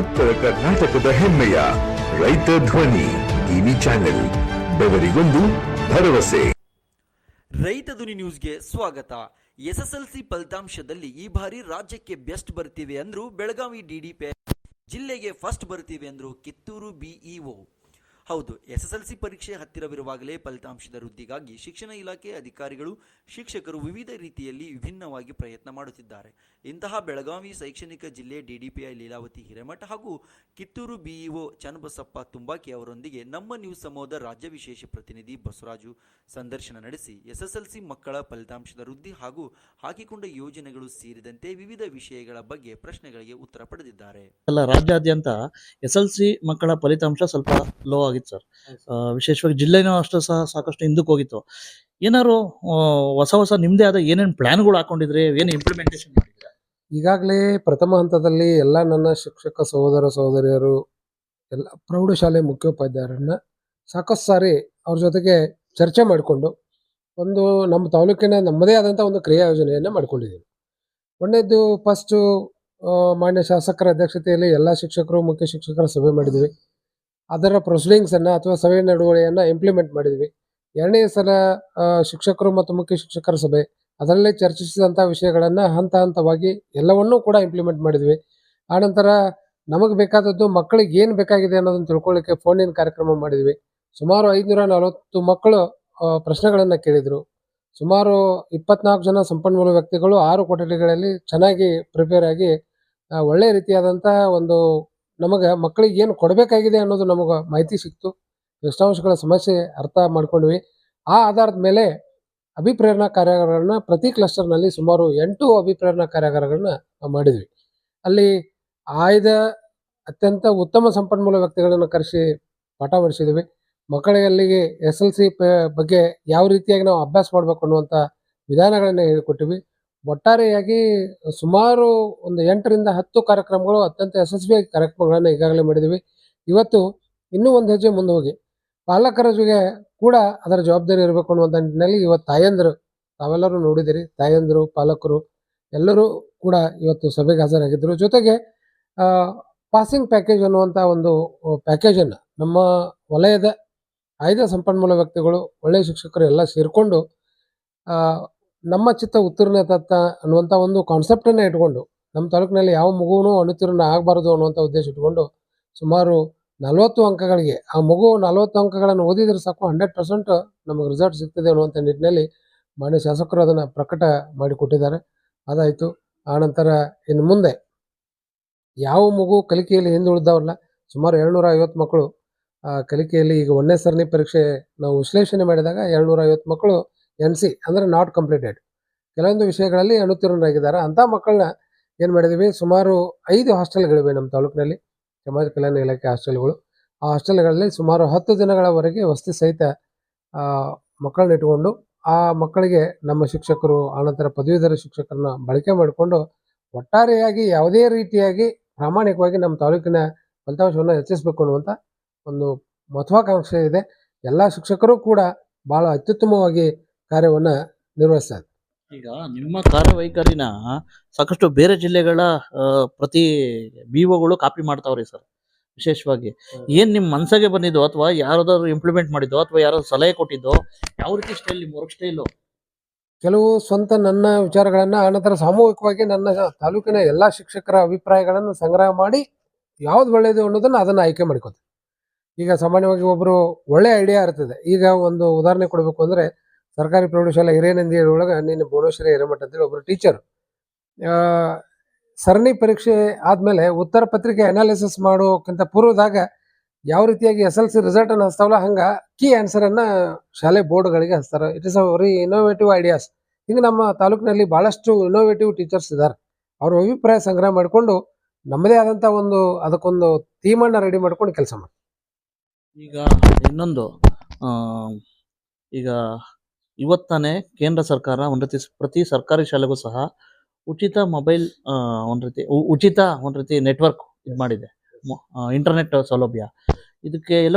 ಉತ್ತರ ಕರ್ನಾಟಕದ ಹೆಮ್ಮೆಯ ರೈತ ಧ್ವನಿ ಟಿವಿ ಚಾನೆಲ್, ಬೆವರಿಗೊಂದು ಭರವಸೆ. ರೈತ ಧ್ವನಿ ನ್ಯೂಸ್ಗೆ ಸ್ವಾಗತ. ಎಸ್ಎಸ್ಎಲ್ಸಿ ಫಲಿತಾಂಶದಲ್ಲಿ ಈ ಬಾರಿ ರಾಜ್ಯಕ್ಕೆ ಬೆಸ್ಟ್ ಬರ್ತಿವೆ ಅಂದ್ರು ಬೆಳಗಾವಿ ಡಿಡಿಪಿ, ಜಿಲ್ಲೆಗೆ ಫಸ್ಟ್ ಬರ್ತಿವೆ ಅಂದ್ರು ಕಿತ್ತೂರು ಬಿಇಒ. ಹೌದು, ಎಸ್ಎಸ್ಎಲ್ಸಿ ಪರೀಕ್ಷೆ ಹತ್ತಿರವಿರುವಾಗಲೇ ಫಲಿತಾಂಶದ ವೃದ್ಧಿಗಾಗಿ ಶಿಕ್ಷಣ ಇಲಾಖೆ ಅಧಿಕಾರಿಗಳು, ಶಿಕ್ಷಕರು ವಿವಿಧ ರೀತಿಯಲ್ಲಿ ವಿಭಿನ್ನವಾಗಿ ಪ್ರಯತ್ನ ಮಾಡುತ್ತಿದ್ದಾರೆ. ಇಂತಹ ಬೆಳಗಾವಿ ಶೈಕ್ಷಣಿಕ ಜಿಲ್ಲೆ ಡಿಡಿಪಿಐ ಲೀಲಾವತಿ ಹಿರೇಮಠ ಹಾಗೂ ಕಿತ್ತೂರು ಬಿಇಒ ಚನ್ನಬಸಪ್ಪ ತುಂಬಾಕಿ ಅವರೊಂದಿಗೆ ನಮ್ಮ ನ್ಯೂಸ್ ಸಮೂಹದ ರಾಜ್ಯ ವಿಶೇಷ ಪ್ರತಿನಿಧಿ ಬಸವರಾಜು ಸಂದರ್ಶನ ನಡೆಸಿ ಎಸ್ಎಸ್ಎಲ್ಸಿ ಮಕ್ಕಳ ಫಲಿತಾಂಶದ ವೃದ್ಧಿ ಹಾಗೂ ಹಾಕಿಕೊಂಡ ಯೋಜನೆಗಳು ಸೇರಿದಂತೆ ವಿವಿಧ ವಿಷಯಗಳ ಬಗ್ಗೆ ಪ್ರಶ್ನೆಗಳಿಗೆ ಉತ್ತರ ಪಡೆದಿದ್ದಾರೆ. ರಾಜ್ಯಾದ್ಯಂತ ಎಸ್ಎಲ್ಸಿ ಮಕ್ಕಳ ಫಲಿತಾಂಶ ಸ್ವಲ್ಪ ಲೋ ಆಗಿತ್ತು ಸರ್. ವಿಶೇಷವಾಗಿ ಜಿಲ್ಲೆನೂ ಅಷ್ಟು ಸಹ ಸಾಕಷ್ಟು ಹಿಂದಕ್ಕೆ ಹೋಗಿತ್ತು. ಏನಾದ್ರು ಹೊಸ ಹೊಸ ನಿಮ್ಮದೇ ಆದ ಏನೇನು ಪ್ಲಾನ್ಗಳು ಹಾಕೊಂಡಿದ್ರೆ? ಏನು ಇಂಪ್ಲಿಮೆಂಟೇಷನ್ ಮಾಡಿದ್ರೆ ಈಗಾಗಲೇ ಪ್ರಥಮ ಹಂತದಲ್ಲಿ ಎಲ್ಲ ನನ್ನ ಶಿಕ್ಷಕ ಸಹೋದರ ಸಹೋದರಿಯರು ಎಲ್ಲ ಪ್ರೌಢಶಾಲೆ ಮುಖ್ಯೋಪಾಧ್ಯಾಯರನ್ನ ಸಾಕಷ್ಟು ಸಾರಿ ಅವ್ರ ಜೊತೆಗೆ ಚರ್ಚೆ ಮಾಡಿಕೊಂಡು ಒಂದು ನಮ್ಮ ತಾಲೂಕಿನ ನಮ್ಮದೇ ಆದಂಥ ಒಂದು ಕ್ರಿಯಾ ಯೋಜನೆಯನ್ನು ಮಾಡ್ಕೊಂಡಿದ್ದೀವಿ. ಒಂದನೇದು ಫಸ್ಟು ಮಾನ್ಯ ಶಾಸಕರ ಅಧ್ಯಕ್ಷತೆಯಲ್ಲಿ ಎಲ್ಲ ಶಿಕ್ಷಕರು ಮುಖ್ಯ ಶಿಕ್ಷಕರ ಸಭೆ ಮಾಡಿದ್ವಿ. ಅದರ ಪ್ರೊಸೀಡಿಂಗ್ಸನ್ನು ಅಥವಾ ಸಭೆ ನಡುವಳಿಯನ್ನು ಇಂಪ್ಲಿಮೆಂಟ್ ಮಾಡಿದ್ವಿ. ಎರಡನೇ ಸಲ ಶಿಕ್ಷಕರು ಮತ್ತು ಮುಖ್ಯ ಶಿಕ್ಷಕರ ಸಭೆ, ಅದರಲ್ಲಿ ಚರ್ಚಿಸಿದಂಥ ವಿಷಯಗಳನ್ನು ಹಂತ ಹಂತವಾಗಿ ಎಲ್ಲವನ್ನೂ ಕೂಡ ಇಂಪ್ಲಿಮೆಂಟ್ ಮಾಡಿದ್ವಿ. ಆನಂತರ ನಮಗೆ ಬೇಕಾದದ್ದು ಮಕ್ಕಳಿಗೆ ಏನು ಬೇಕಾಗಿದೆ ಅನ್ನೋದನ್ನು ತಿಳ್ಕೊಳ್ಳಿಕ್ಕೆ ಫೋನಿನ ಕಾರ್ಯಕ್ರಮ ಮಾಡಿದ್ವಿ. ಸುಮಾರು ಐದುನೂರ ನಲವತ್ತು ಮಕ್ಕಳು ಪ್ರಶ್ನೆಗಳನ್ನು ಕೇಳಿದರು. ಸುಮಾರು ಇಪ್ಪತ್ನಾಲ್ಕು ಜನ ಸಂಪನ್ಮೂಲ ವ್ಯಕ್ತಿಗಳು ಆರು ಕೊಠಡಿಗಳಲ್ಲಿ ಚೆನ್ನಾಗಿ ಪ್ರಿಪೇರ್ ಆಗಿ ಒಳ್ಳೆಯ ರೀತಿಯಾದಂಥ ಒಂದು ನಮಗೆ ಮಕ್ಕಳಿಗೆ ಏನು ಕೊಡಬೇಕಾಗಿದೆ ಅನ್ನೋದು ನಮಗೆ ಮಾಹಿತಿ ಸಿಕ್ತು. ದೃಷ್ಟಾಂಶಗಳ ಸಮಸ್ಯೆ ಅರ್ಥ ಮಾಡ್ಕೊಂಡ್ವಿ. ಆ ಆಧಾರದ ಮೇಲೆ ಅಭಿಪ್ರೇರಣಾ ಕಾರ್ಯಾಗಾರಗಳನ್ನ ಪ್ರತಿ ಕ್ಲಸ್ಟರ್ನಲ್ಲಿ ಸುಮಾರು ಎಂಟು ಅಭಿಪ್ರೇರಣಾ ಕಾರ್ಯಾಗಾರಗಳನ್ನ ಮಾಡಿದ್ವಿ. ಅಲ್ಲಿ ಆಯ್ದ ಅತ್ಯಂತ ಉತ್ತಮ ಸಂಪನ್ಮೂಲ ವ್ಯಕ್ತಿಗಳನ್ನು ಕರೆಸಿ ಪಾಠ ಮಾಡಿಸಿದ್ವಿ. ಮಕ್ಕಳಿಗೆ ಅಲ್ಲಿಗೆ ಎಸ್ ಎಲ್ ಸಿ ಬಗ್ಗೆ ಯಾವ ರೀತಿಯಾಗಿ ನಾವು ಅಭ್ಯಾಸ ಮಾಡಬೇಕು ಅನ್ನುವಂಥ ವಿಧಾನಗಳನ್ನು ಹೇಳಿಕೊಟ್ಟಿವಿ ಒಟ್ಟಾರೆಯಾಗಿ ಸುಮಾರು ಒಂದು ಎಂಟರಿಂದ ಹತ್ತು ಕಾರ್ಯಕ್ರಮಗಳು ಅತ್ಯಂತ ಯಶಸ್ವಿಯಾಗಿ ಕಾರ್ಯಕ್ರಮಗಳನ್ನು ಈಗಾಗಲೇ ಮಾಡಿದ್ದೀವಿ ಇವತ್ತು ಇನ್ನೂ ಒಂದು ಹೆಜ್ಜೆ ಮುಂದೆ ಹೋಗಿ ಪಾಲಕರ ಜೊತೆ ಕೂಡ ಅದರ ಜವಾಬ್ದಾರಿ ಇರಬೇಕು ಅನ್ನುವಂಥ ನಿಟ್ಟಿನಲ್ಲಿ ಇವತ್ತು ತಾಯಂದರು, ತಾವೆಲ್ಲರೂ ನೋಡಿದಿರಿ, ತಾಯಂದರು, ಪಾಲಕರು ಎಲ್ಲರೂ ಕೂಡ ಇವತ್ತು ಸಭೆಗೆ ಹಾಜರಾಗಿದ್ದರು. ಜೊತೆಗೆ ಪಾಸಿಂಗ್ ಪ್ಯಾಕೇಜ್ ಅನ್ನುವಂಥ ಒಂದು ಪ್ಯಾಕೇಜನ್ನು ನಮ್ಮ ವಲಯದ ಆಯ್ದ ಸಂಪನ್ಮೂಲ ವ್ಯಕ್ತಿಗಳು ಒಳ್ಳೆಯ ಶಿಕ್ಷಕರು ಎಲ್ಲ ಸೇರಿಕೊಂಡು ನಮ್ಮ ಚಿತ್ತ ಉತ್ತೀರ್ಣ ತತ್ತ ಅನ್ನುವಂಥ ಒಂದು ಕಾನ್ಸೆಪ್ಟನ್ನು ಇಟ್ಕೊಂಡು, ನಮ್ಮ ತಾಲೂಕಿನಲ್ಲಿ ಯಾವ ಮಗುವೂ ಅನುತ್ತೀರ್ಣ ಆಗಬಾರ್ದು ಅನ್ನುವಂಥ ಉದ್ದೇಶ ಇಟ್ಕೊಂಡು ಸುಮಾರು ನಲವತ್ತು ಅಂಕಗಳಿಗೆ, ಆ ಮಗು ನಲವತ್ತು ಅಂಕಗಳನ್ನು ಓದಿದರೆ ಸಾಕು ಹಂಡ್ರೆಡ್ ಪರ್ಸೆಂಟ್ ನಮಗೆ ರಿಸಲ್ಟ್ ಸಿಗ್ತದೆ ಅನ್ನುವಂಥ ನಿಟ್ಟಿನಲ್ಲಿ ಮಾನ್ಯ ಶಾಸಕರು ಅದನ್ನು ಪ್ರಕಟ ಮಾಡಿಕೊಟ್ಟಿದ್ದಾರೆ ಅದಾಯಿತು. ಆನಂತರ ಇನ್ನು ಮುಂದೆ ಯಾವ ಮಗು ಕಲಿಕೆಯಲ್ಲಿ ಹಿಂದುಳಿದವಲ್ಲ, ಸುಮಾರು ಏಳ್ನೂರ ಐವತ್ತು ಮಕ್ಕಳು ಕಲಿಕೆಯಲ್ಲಿ ಈಗ ಒಂದನೇ ಸರಣಿ ಪರೀಕ್ಷೆ ನಾವು ವಿಶ್ಲೇಷಣೆ ಮಾಡಿದಾಗ ಏಳ್ನೂರ ಐವತ್ತು ಮಕ್ಕಳು ಎನ್ ಸಿ ಅಂದರೆ ನಾಟ್ ಕಂಪ್ಲೀಟೆಡ್ ಕೆಲವೊಂದು ವಿಷಯಗಳಲ್ಲಿ ಅನುತ್ತೀರ್ಣರಾಗಿದ್ದಾರೆ ಅಂಥ ಮಕ್ಕಳನ್ನ ಏನು ಮಾಡಿದ್ದೀವಿ? ಸುಮಾರು ಐದು ಹಾಸ್ಟೆಲ್ಗಳಿವೆ ನಮ್ಮ ತಾಲೂಕಿನಲ್ಲಿ. ಸಮಾಜ ಕಲ್ಯಾಣ ಇಲಾಖೆ ಹಾಸ್ಟೆಲ್ಗಳು. ಆ ಹಾಸ್ಟೆಲ್ಗಳಲ್ಲಿ ಸುಮಾರು ಹತ್ತು ದಿನಗಳವರೆಗೆ ವಸತಿ ಸಹಿತ ಮಕ್ಕಳನ್ನ ಇಟ್ಕೊಂಡು ಆ ಮಕ್ಕಳಿಗೆ ನಮ್ಮ ಶಿಕ್ಷಕರು, ಆನಂತರ ಪದವೀಧರ ಶಿಕ್ಷಕರನ್ನ ಬಳಕೆ ಮಾಡಿಕೊಂಡು, ಒಟ್ಟಾರೆಯಾಗಿ ಯಾವುದೇ ರೀತಿಯಾಗಿ ಪ್ರಾಮಾಣಿಕವಾಗಿ ನಮ್ಮ ತಾಲೂಕಿನ ಫಲಿತಾಂಶವನ್ನು ಹೆಚ್ಚಿಸಬೇಕು ಅನ್ನುವಂಥ ಒಂದು ಮಹತ್ವಾಕಾಂಕ್ಷೆ ಇದೆ. ಎಲ್ಲ ಶಿಕ್ಷಕರು ಕೂಡ ಭಾಳ ಅತ್ಯುತ್ತಮವಾಗಿ ಕಾರ್ಯವನ್ನು ನಿರ್ವಹಿಸ್ತಾರೆ. ಈಗ ನಿಮ್ಮ ಕಾರ್ಯವೈಖರಿನ ಸಾಕಷ್ಟು ಬೇರೆ ಜಿಲ್ಲೆಗಳ ಪ್ರತಿ ಪ್ರತಿ ಬಿಒಗಳು ಕಾಪಿ ಮಾಡ್ತಾವ್ರಿ ಸರ್ ವಿಶೇಷವಾಗಿ. ಏನ್ ನಿಮ್ ಮನ್ಸಾಗೆ ಬಂದಿದ್ದು ಅಥವಾ ಯಾರಾದ್ರು ಇಂಪ್ಲಿಮೆಂಟ್ ಮಾಡಿದ್ದು ಅಥವಾ ಯಾರಾದ್ರು ಸಲಹೆ ಕೊಟ್ಟಿದ್ದು ಯಾವ ರೀತಿ ಸ್ಟೈಲ್ ನಿಮ್ಮ ವರ್ಕ್ ಸ್ಟೈಲು ಕೆಲವು ಸ್ವಂತ ನನ್ನ ವಿಚಾರಗಳನ್ನು ಆನಂತರ ಸಾಮೂಹಿಕವಾಗಿ ನನ್ನ ತಾಲೂಕಿನ ಎಲ್ಲ ಶಿಕ್ಷಕರ ಅಭಿಪ್ರಾಯಗಳನ್ನು ಸಂಗ್ರಹ ಮಾಡಿ ಯಾವ್ದು ಒಳ್ಳೆಯದು ಅನ್ನೋದನ್ನು ಅದನ್ನು ಆಯ್ಕೆ ಮಾಡ್ಕೋತೀವಿ ಈಗ ಸಾಮಾನ್ಯವಾಗಿ ಒಬ್ಬರು ಒಳ್ಳೆ ಐಡಿಯಾ ಇರ್ತದೆ. ಈಗ ಒಂದು ಉದಾಹರಣೆ ಕೊಡಬೇಕು ಅಂದರೆ ಸರ್ಕಾರಿ ಪ್ರೌಢಶಾಲೆ ಹಿರೇನಂದಿ ಒಳಗೆ ನಿನ್ನೆ ಭುವನೇಶ್ವರಿ ಹಿರೇಮಠ ಅಂತೇಳಿ ಒಬ್ಬರು ಟೀಚರ್ ಸರಣಿ ಪರೀಕ್ಷೆ ಆದಮೇಲೆ ಉತ್ತರ ಪತ್ರಿಕೆ ಅನಾಲಿಸಿಸ್ ಮಾಡೋಕ್ಕಿಂತ ಪೂರ್ವದಾಗ ಯಾವ ರೀತಿಯಾಗಿ ಎಸ್ ಎಲ್ ಸಿ ರಿಸಲ್ಟನ್ನು ಹಚ್ತಾವಲ್ಲ ಹಂಗೆ ಕೀ ಆನ್ಸರನ್ನು ಶಾಲೆ ಬೋರ್ಡ್ಗಳಿಗೆ ಹಚ್ತಾರೆ. It is a very innovative ideas ಹಿಂಗೆ ನಮ್ಮ ತಾಲೂಕಿನಲ್ಲಿ ಭಾಳಷ್ಟು ಇನೋವೇಟಿವ್ ಟೀಚರ್ಸ್ ಇದ್ದಾರೆ ಅವ್ರ ಅಭಿಪ್ರಾಯ ಸಂಗ್ರಹ ಮಾಡಿಕೊಂಡು ನಮ್ಮದೇ ಆದಂಥ ಒಂದು ಅದಕ್ಕೊಂದು ಥೀಮನ್ನು ರೆಡಿ ಮಾಡ್ಕೊಂಡು ಕೆಲಸ ಮಾಡಿ ಈಗ ಇನ್ನೊಂದು ಈಗ ಇವತ್ತಾನೆ ಕೇಂದ್ರ ಸರ್ಕಾರ ಒಂದು ರೀತಿ ಪ್ರತಿ ಸರ್ಕಾರಿ ಶಾಲೆಗೂ ಸಹ ಉಚಿತ ಮೊಬೈಲ್ ಒಂದು ರೀತಿ ಉಚಿತ ಒಂದು ರೀತಿ ನೆಟ್ವರ್ಕ್ ಇದು ಮಾಡಿದೆ. ಇಂಟರ್ನೆಟ್ ಸೌಲಭ್ಯ. ಇದಕ್ಕೆ ಎಲ್ಲೋ